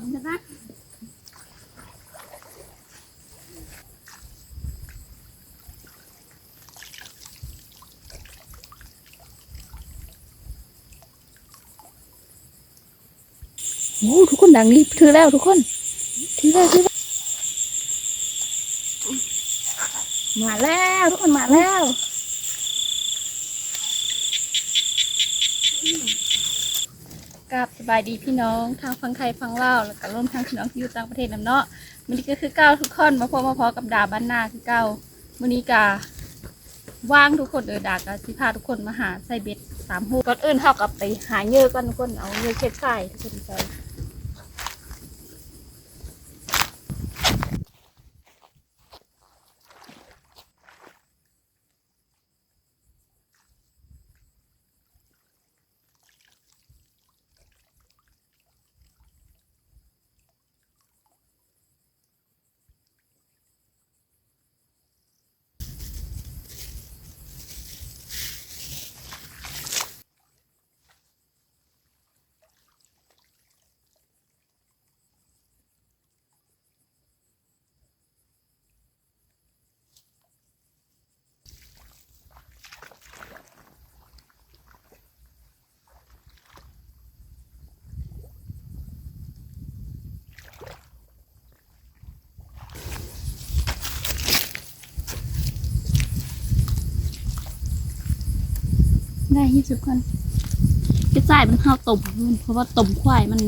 นนะนะโอ้ทุกคนดังรีบถือแล้วทุกคนถือแล้วถือแล้วมาแล้วทุกคนมาแล้ว กับสบายดีพี่น้องทางฟังไทยฟังเล่าแล้วก็ร่วมทางพี่น้องที่อยู่ต่างประเทศนำเนาะมันนี้ก็คือเก้าทุกคนมาพบมาพอกับดาบ้านนาคือเก้ามันนี้กาว่างทุกคนเออดากะสิพาทุกคนมาหาใส่เบ็ดสามหูก่อนอื่นเท่ากับไปหาเยอะก่อนทุกคนเอาเยอะเช็ดใส่ทุกคนไป ได้ยี่สิบคนกระจายมันข้าวต้มเพราะว่าต้มควายมัน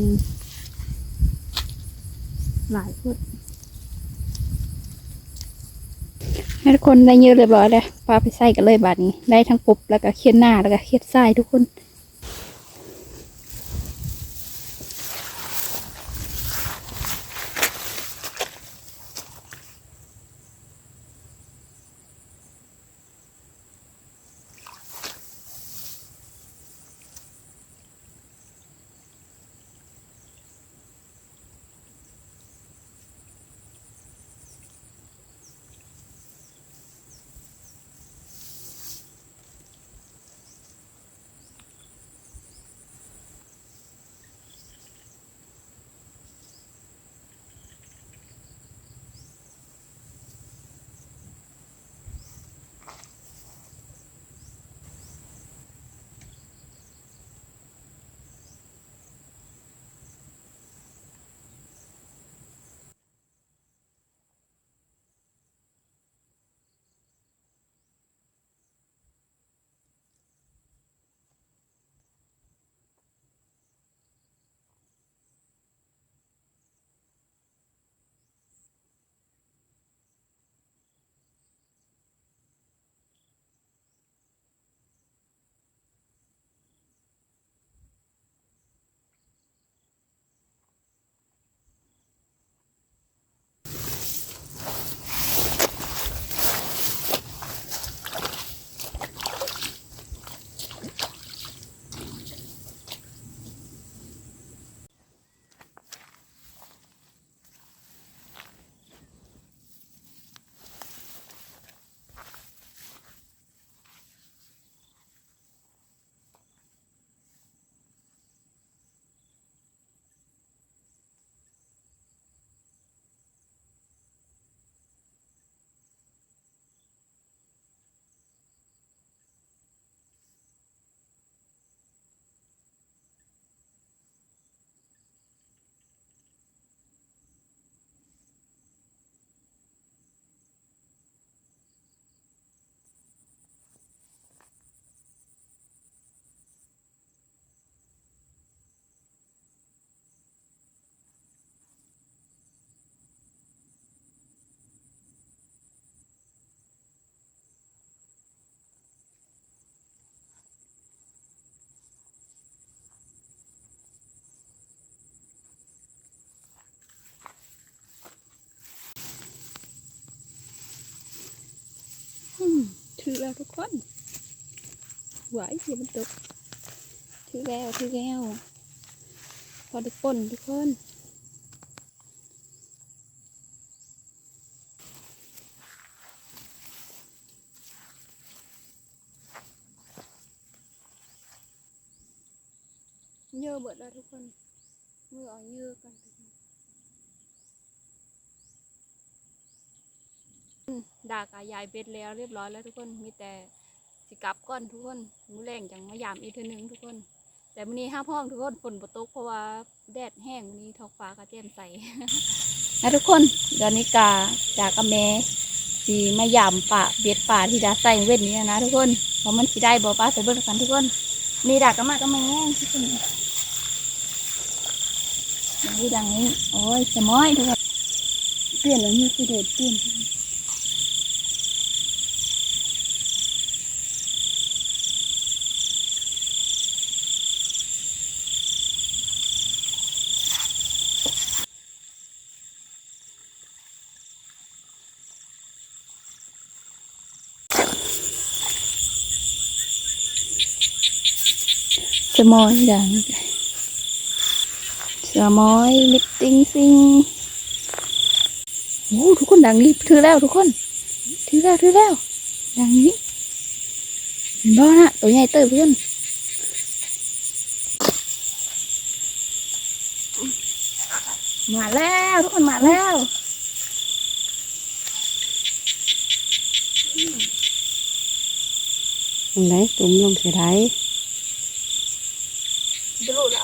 หลายพุดให้ทุกคนได้เยอะเรียบร้อยเลยปลาไปใส่กันเลยบาทนี้ ได้ทั้งปุบแล้วก็เคียนหน้าแล้วก็เคียนไส้ทุกคน แล้วทุกคนไหวเดี๋ยวมันตกถือแล้วถือแล้วพอได้ป่นทุกคนเยอะเบิดแล้วทุกคนมือเอาเยือกกัน ด่ากายายเบ็ดแล้วเรียบร้อยแล้วทุกคนมีแต่สิกลับก่อนทุกคนมือแรงจังมายามอีกเทนึงทุกคน แต่มื้อนี้ห้าพ้องทุกคนฝนบ่ตกเพราะว่าแดดแห้งมื้อนี้ท้องฟ้าก็แจ่มใสนะทุกคนเดี๋ยวนี้กาจากกับแม่สีมายามป่าเบ็ดป่าที่ดาใส่เว้นนี้นะทุกคนเพราะมันสิได้บ่ป้าใส่เบิ่งกันทุกคนนี่ดากก็มาก็มาแง่งทุกคนอย่างนี้ดังนี้โอ้ยสมอยทุกคนเปลี่ยนแล้วนี่คือเด็ดเปลี่ยน สมอยดังสมอยมิตติ้งซิงโอ้ทุกคนดังนี้ถือแล้วทุกคน ถือแล้วถือแล้ว ดังนี้เห็นะตัวใหญ่เติบเพื่อนมาแล้วทุกคนมาแล้วตรงไหนตุ่มลงเสียไดจ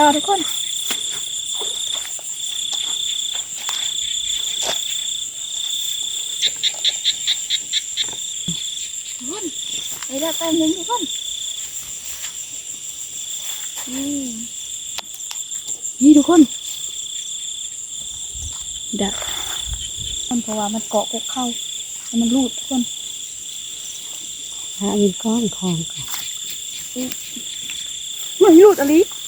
ด้แต้มหนึ่งทุกคนเลยถ่ายเด็กกันทุกคนต่อทุกคนทุกคนไปแล้วแต้มหนึ่งทุกคนนี่นี่ทุกคนเดักมันเพราะว่ามันเกาะพวกเข้าแล้วมันรูดทุกคนพระมีก้อนคองก่อนมันรูดอะไรเรียบ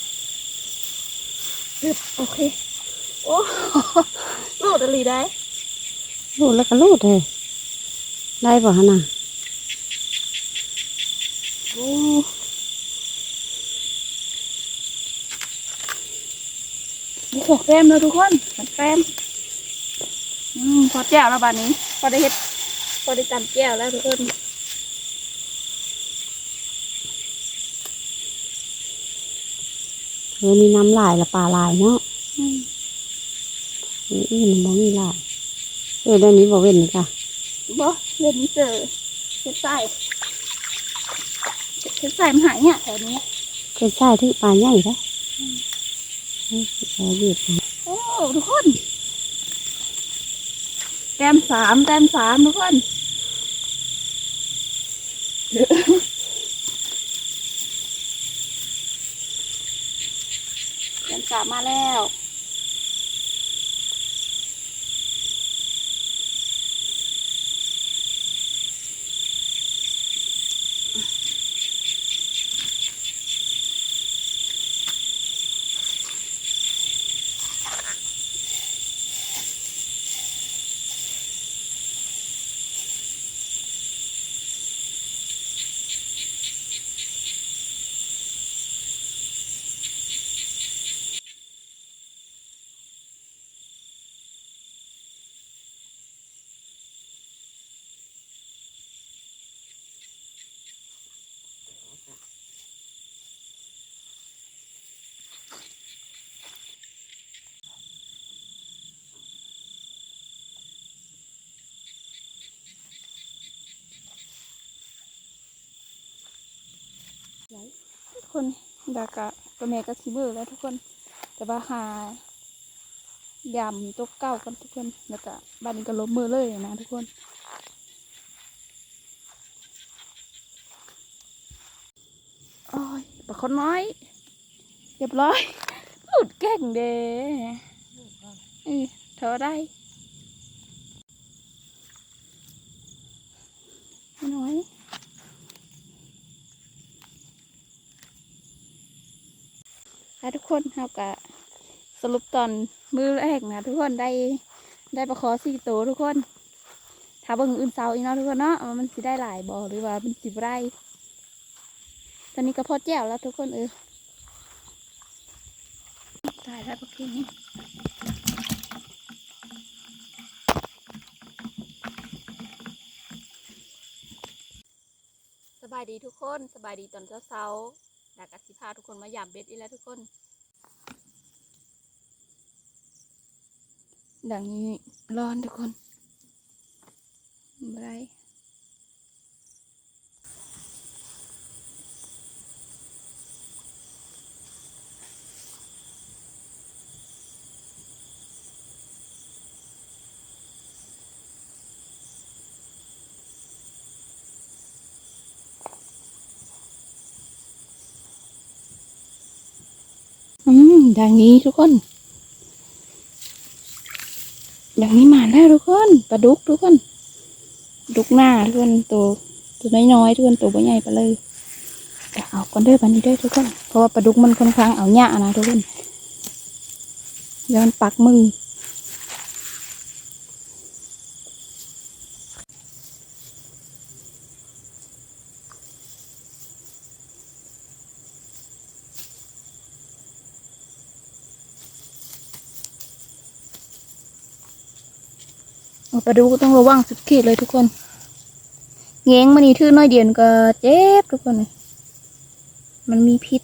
โอเค โอ้รูดอะไรได้รูดแล้วก็รูดเลยได้ป่ะฮะน่ะโอ้มีหกแต้มแล้วทุกคนหกแต้มอืมพอแก้วแล้วบาดนี้ พอได้เฮ็ด พอได้ตำแก้วแล้วทุกคน เออมีน้ำลายละปลาลายเนาะอืมเอออื่นมันบ่มีลายเออเดี๋ยวนี้บ่เว้นนี่ค่ะบ่เล่นเจอเฮ็ดไส้เฮ็ดไส้มันหายเนี่ยแถวนี้เป็นไส้ที่ปลาใหญ่ได้เออเอาหยุดโอ้ทุกคนแต้มสามแต้มสามทุกคน แต้มสามมาแล้ว ดากะตัวแม่ก็ชิเบอแล้วทุกคน แต่ว่าหายำตัวเก้ากันทุกคนแล้วก็บ้านนี้ก็ลบมือเลยนะทุกคนโอ้ยปลาคนน้อยเรียบร้อยหลุดเก่งเด้เออเธอได้น้อย ค่ะทุกคนเรากะสรุปตอนมือแรกนะทุกคนได้ได้ปลาคอสี่ตัวทุกคนถ้าเบิ่งอื่นเสาอีกเนาะทุกคนเนาะมันสิได้หลายบ่หรือว่ามันสิบได้ตอนนี้ก็พอแจ้วแล้วทุกคนเออตายแล้วพวกนี้สบายดีทุกคนสบายดีตอนเช้าๆ ดากสิพาทุกคนมาหยามเบ็ดอีกแล้วทุกคน ดังนี้ร้อนทุกคนไม่ได้ อืมดังนี้ทุกคนอย่างนี้มาแล้วทุกคนปลาดุกทุกคน ดุกหน้าทุกคนตัวตัวน้อยๆทุกคนตัวใหญ่ไปเลยแต่เอาก่อนเด้อปันนี้ได้ทุกคน เพราะว่าปลาดุกมันค่อนข้างเอาหยานะทุกคนย้อนปักมือ ปลาดุกต้องระวังสุดขีดเลยทุกคนแง้งมันนี่ทื่อน้อยเดียวก็เจ็บทุกคนเลยมันมีพิษ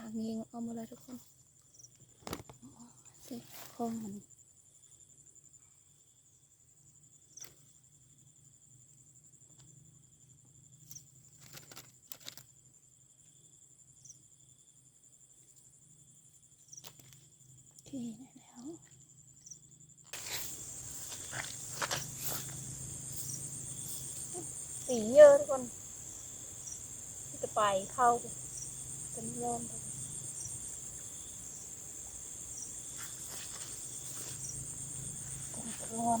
อันนี้เอามาแล้วทุกคนเสียคองมันโอ เคได้แล้วสีเยอะทุกคน จะไปเข้าเป็นเริ่มเลยรวม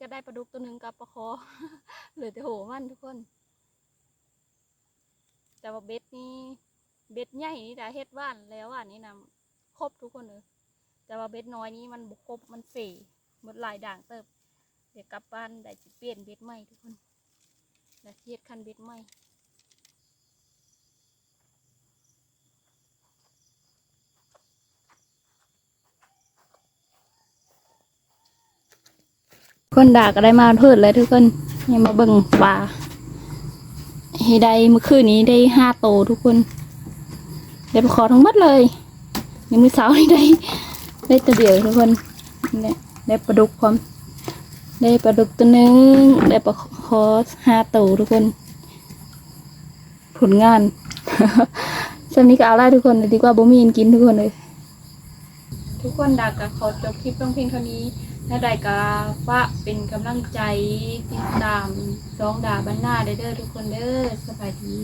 ก็ได้ปลาดุกตัวหนึ่งกับปลาคอเหลือแต่โหมันทุกคน แต่ว่าเบ็ดนี้เบ็ดใหญ่นี่ได้เฮ็ดว่านแล้วอ่านี่นะครบทุกคนเลยแต่ว่าเบ็ดน้อยนี้มันบกครบมันเฟ่หมดลายด่างเติบ เดี๋ยวกลับบ้านได้จะเปลี่ยนเบ็ดใหม่ทุกคนได้เฮ็ดคันเบ็ดใหม่ คนด่าก็ได้มาเพิ่นเลยทุกคนยังมาเบิ่งปลาให้ได้เมื่อคืนนี้ได้ห้าโตทุกคนได้ไปขอทั้งหมดเลยในมือเสาร์นี่ได้ได้ตัวเดียวทุกคนนี่ได้ปลาดุกพร้อมได้ปลาดุกตัวหนึ่งได้ปลาคอห้าโตทุกคน ผลงานสำนี้ก็เอาไล่ทุกคนเลยดีกว่าบ่มีอันกินทุกคนเลย ทุกคนดาก็ขอจบคลิปลงเพียงเท่านี้ ถ้าใดก็ฝากเป็นกำลังใจติดตามสองดาบันหน้าเด้อเด้อทุกคนเด้อสบายดี